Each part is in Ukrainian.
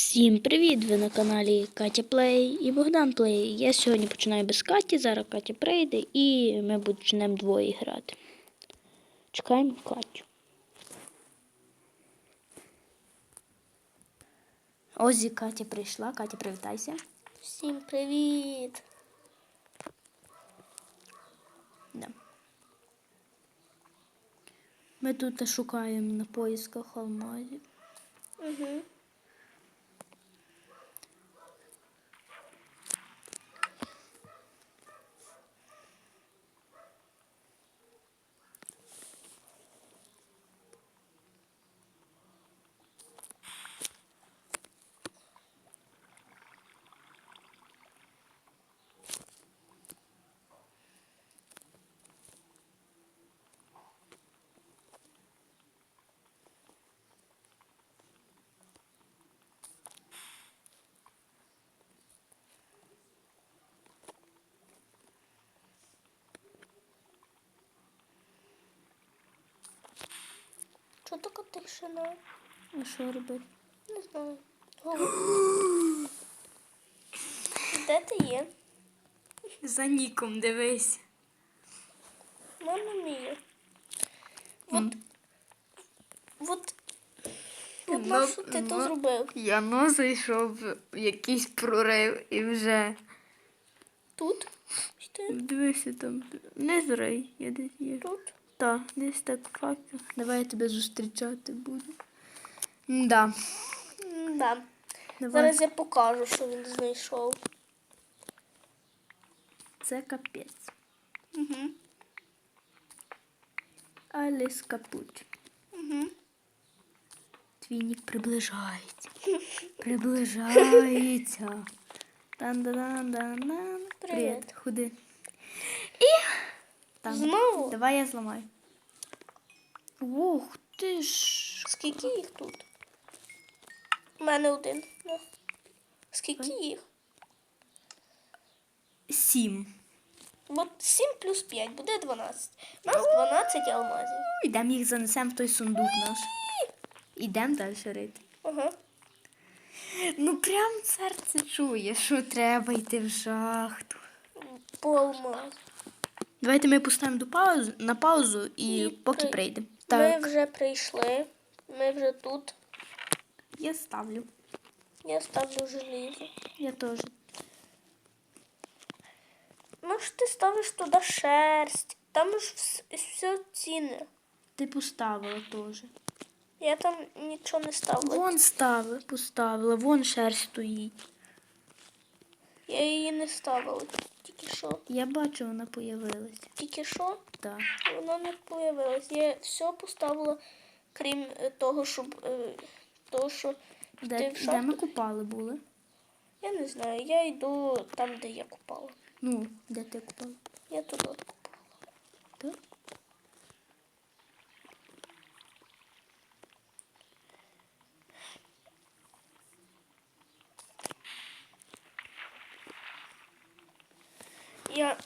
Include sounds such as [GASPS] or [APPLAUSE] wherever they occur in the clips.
Всім привіт! Ви на каналі Катя Плей і Богдан Плей. Я сьогодні починаю без Каті, зараз Катя прийде і ми почнемо двоє грати. Чекаємо Катю. Ось і Катя прийшла. Катя, привітайся. Всім привіт! Да. Ми тут шукаємо на поїсках алмазів. Угу. Тишина? А що робити? Не знаю. [GASPS] Де ти є? За ніком дивись. Мама мія. От. От. От на що ти то зробив? Я ну зайшов в якийсь прорив і вже. Тут? Дивися там. Не зрей, я десь є. Тут? Так, десь так факт. Давай я тебе зустрічати буду. Да. Да. Давай. Зараз я покажу, що він знайшов. Це капець. Угу. Аліс капут. Угу. Твій нік приближається. Приближається. тан дан дан дан Привіт. Худи. І там. Знову? Давай я зламаю. Ух ти ж. Скільки їх тут? У мене один. Да. Скільки їх? Сім. От 7 плюс 5 буде 12. У нас 12 алмазів. Йдемо їх занесемо в той сундук наш. Ідемо далі рити. Ага. Ну прям серце чує, що треба йти в шахту. По. Давайте ми поставимо до паузи, на паузу і, І поки при- прийдемо. Ми вже прийшли. Ми вже тут. я ставлю. Я ставлю желізо. Я теж. Ж ти ставиш туди шерсть. Там ж все цінне. Ти поставила теж. Я там нічого не ставила. Вон ставила, поставила, вон шерсть стоїть. Я її не ставила. Тільки що. Я бачу, вона появилася. Тільки що. Так. Вона не появилась. Я все поставила, крім е, того, щоб е, того, що Де, йти в де ми купали були? Я не знаю. Я йду там, де я купала. Ну, де ти купала? Я туди купала. Так? Я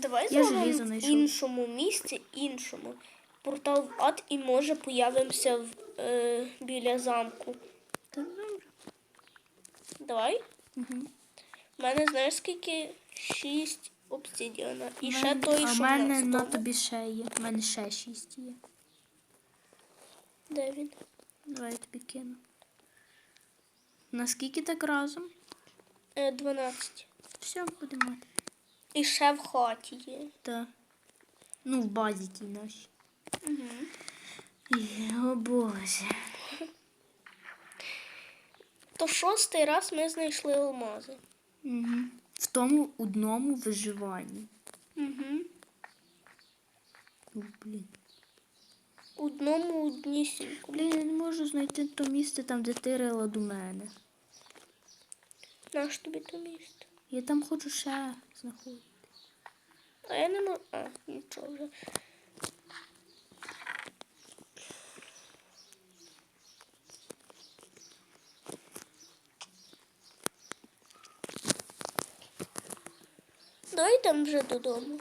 давай Я зробимо в іншому місці, іншому. Портал в ад і може появимося в, е, біля замку. Та добре. Давай. Угу. У мене знаєш скільки? Шість обсидіана. І ще той, а що в мене на тобі ще є. У мене ще шість є. Де він? Давай я тобі кину. Наскільки так разом? Е, 12. Все, будемо. І ще в хаті є. Так. Ну, в базі тій нашій. Угу. Є, О Боже. То шостий раз ми знайшли алмази. Угу. В тому одному виживанні. Угу. О, блін. Одному однісіньку. Блін, я не можу знайти то місце там, де ти рила до мене. Наш тобі то місце. Я там хочу ще знаходити. А я не можу. А, нічого вже. Давай йдемо вже додому.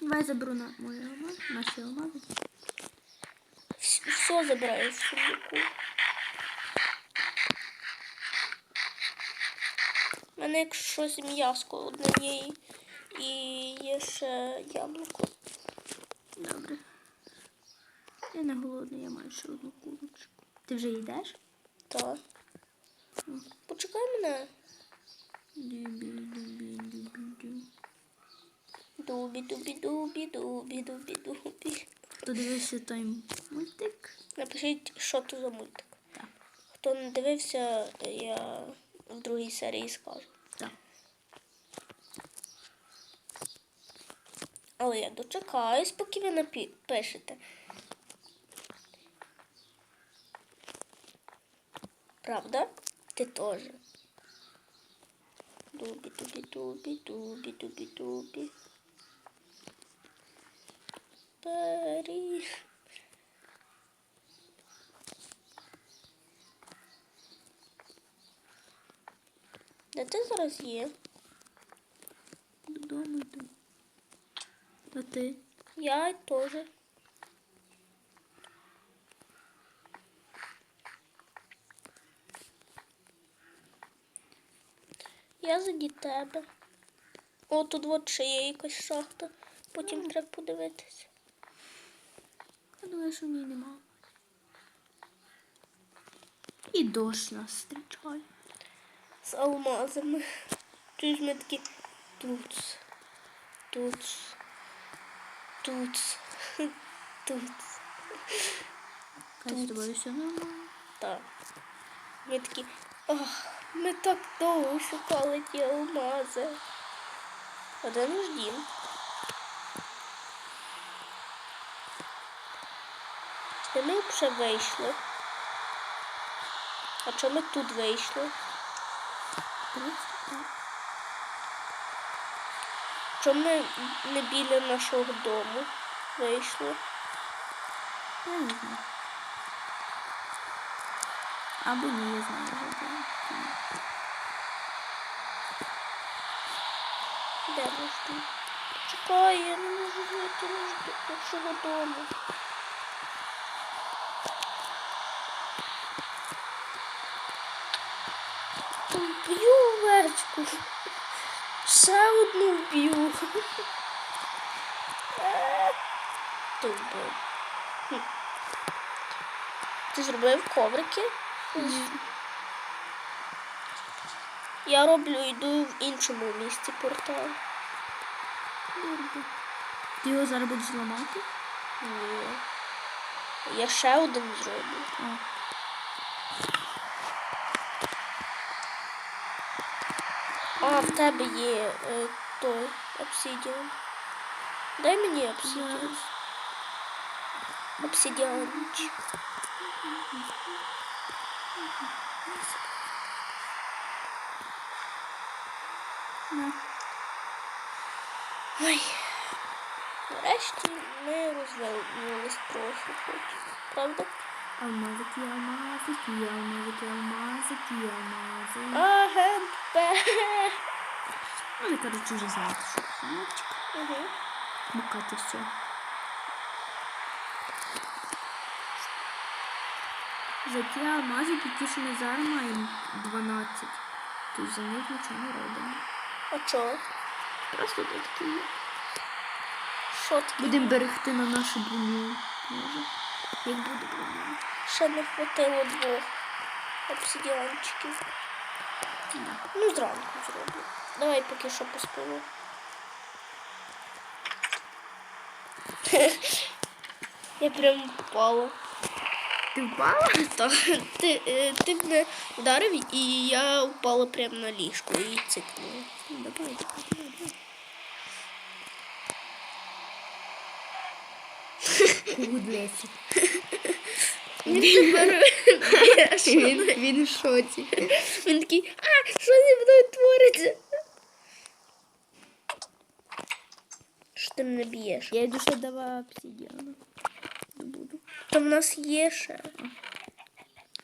Давай заберу на мою алмаз, наші алмази. Все забираю в сундуку. мене якщо щось м'яско одне і є ще яблуко. Добре. Я не голодний, я маю ще одну курочку. Ти вже йдеш? Так. Почекай мене. Дубі, дубі, дубі, дубі, дубі, дубі. Хто дивився той мультик? Напишіть, що то за мультик. Так. Хто не дивився, я в другій серії скажу. Так. Але я дочекаюсь, поки ви напишете. Правда? Ти теж. Дубі, дубі, дубі, дубі, дубі, дубі. Пері. Де ти зараз є? Додому йду. А ти? Я теж. Я заді тебе. О, тут от ще є якась шахта. Потім треба подивитися. Я думаю, що в ній нема. І дощ нас зустрічає. З алмазами. Чуєш ми такі тут, тут, тут, [LAUGHS] тут. Хай з тобою все нормально. Так. Ми такі, ах, ми так довго шукали ті алмази. А де наш дім? Де ми вже вийшли? А чому ми тут вийшли? Просто так. Чому ми не біля нашого дому вийшли? Я не знаю. Або ні, я знаю вже. де. Де наш? Чекай, я не можу знайти нашого дому. Вб'ю овечку. Ще одну вб'ю. Е. Хм. Ти зробив коврики? Я роблю, йду в іншому місці портал. Ти його зараз будеш ламати? Ні. Я ще один зроблю. А. А, в тебе є е, той обсидіан. Дай мені обсидіан. Обсидіанчик. На. Ой. Нарешті ми розвинулись трохи хоч. Правда? Алмазики, алмазики, алмазики, алмазики, алмазики. П. Ну, я, короче, вже знаю, це мальчик. Угу. Букати все. За ті ми зараз маємо 12. Тобто за них нічого не робимо. А чого? Просто такі. Що таке? Будемо берегти на нашу броню. Може. Як буде броня. Ще не хватило двох обсидіанчиків. Ну, зранку зроблю. Давай поки що поспимо. [LAUGHS] Я прям впала. Ти впала? [LAUGHS] Так, ти, е, ти мене вдарив і я впала прямо на ліжко і цикнула. Ну, давай, давай, давай. Кудлесі. [LAUGHS] Він тепер Він, він в шоці. Він такий, а, що зі мною твориться? Що ти мене б'єш? Я йду ще давай обсидіану. Добуду. То в нас є ще.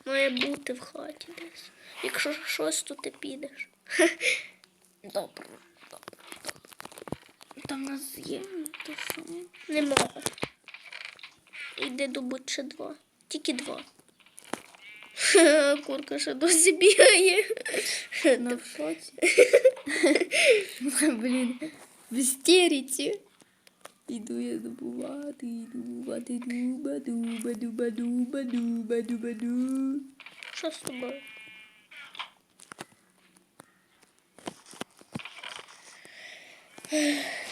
Має бути в хаті десь. Якщо щось, то ти підеш. [LAUGHS] Добре. Добре. Там у нас є то що? Нема. Йди добудь ще два. Тільки два. Курка ще досі бігає. На в шоці. Блін, [LAUGHS] в істериці. Іду я добувати, іду добувати, дуба, дуба, дуба, дуба, дуба, дуба, ду. Що з тобою?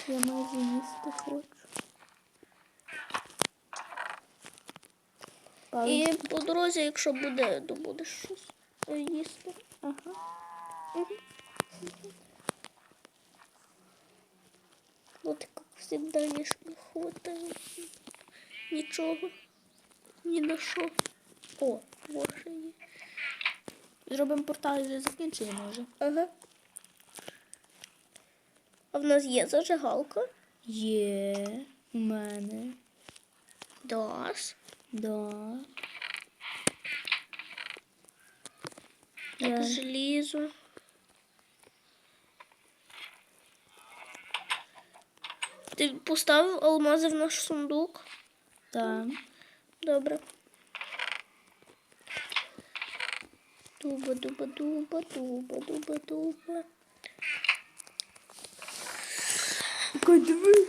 Я майже їсти хочу. І по дорозі, якщо буде, то будеш щось їсти. Ага. Вот как всегда не хватает нічого. Ні на що. О, боже є. Зробимо портал і вже закінчуємо може. Ага. А в нас є зажигалка? Є у мене. Дас. Да. Я- желізо. Ти поставив алмази в наш сундук? Так. Добре. Дуба, дуба, дуба, дуба, дуба, дуба. Кай, диви.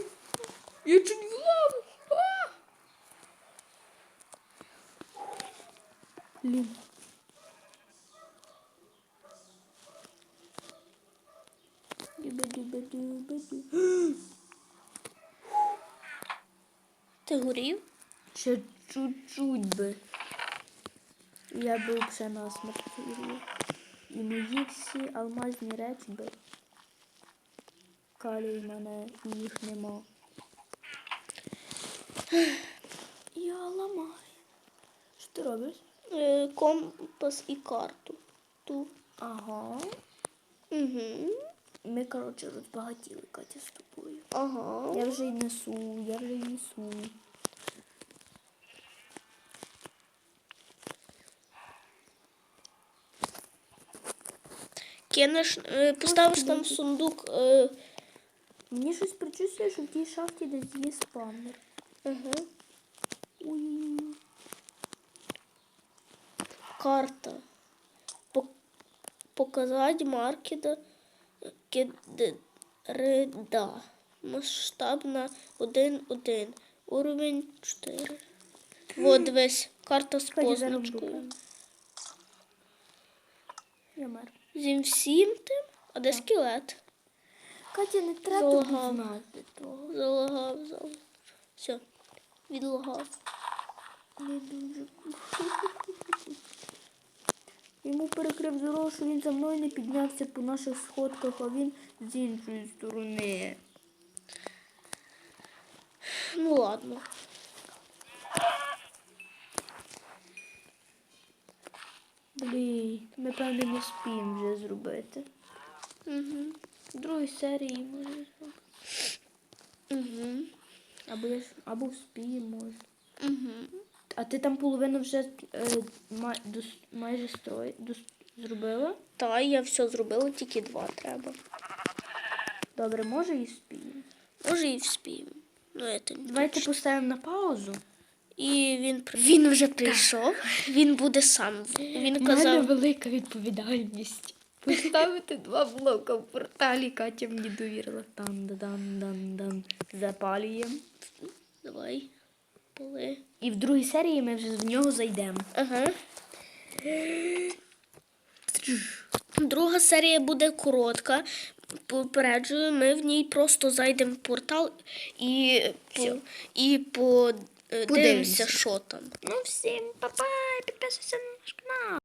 Я чуть в лаву. Блін. [GASPS] Ти горів? Ще чуть-чуть би. Я би вже на смерті. І мої всі алмазні речі би. Калій в мене і їх нема. Я ламаю. Що ти робиш? Е, компас і карту. Ту. Ага. Угу. Ми, коротше, розбагатіли Катя з тобою. Ага. Я вже й несу, я вже й несу. Кинеш, е, поставиш там сундук. Е, Мені щось причувствує, що в тій шахті десь є спавнер. ага. Ой. Карта. Пок- показать маркета кедреда. Масштабна 1-1. Уровень 4. Вот дивись, карта з позначкою. буду. Зі всім тим, а де скелет? Катя, не треба Залагав. знати того. Залагав, залагав. Все, відлагав. Не дуже. [LAUGHS] Йому перекрив дорогу, що він за мною не піднявся по наших сходках, а він з іншої сторони. Ну ладно. Блін, ми певно не спіємо вже зробити. Угу. В другій серії може. зробити. Угу. Або я або вспіємо. Угу. А ти там половину вже е, май, дос- майже строй дос, зробила? Та, я все зробила, тільки два треба. Добре, може і спіємо. Може і вспіємо. Ну, Давайте точно. поставимо на паузу. І він, при- він вже прийшов, він буде сам. Він У мене казав, велика відповідальність. Поставити два блока в порталі, Катя мені довірила. Там, дан, дан, дан. Запалюємо. давай, поли. І в другій серії ми вже в нього зайдемо. Ага. Друга серія буде коротка. Попереджую, ми в ній просто зайдемо в портал і, по, і Подивимося. що там. Ну всім, па-па, підписуйся на наш канал.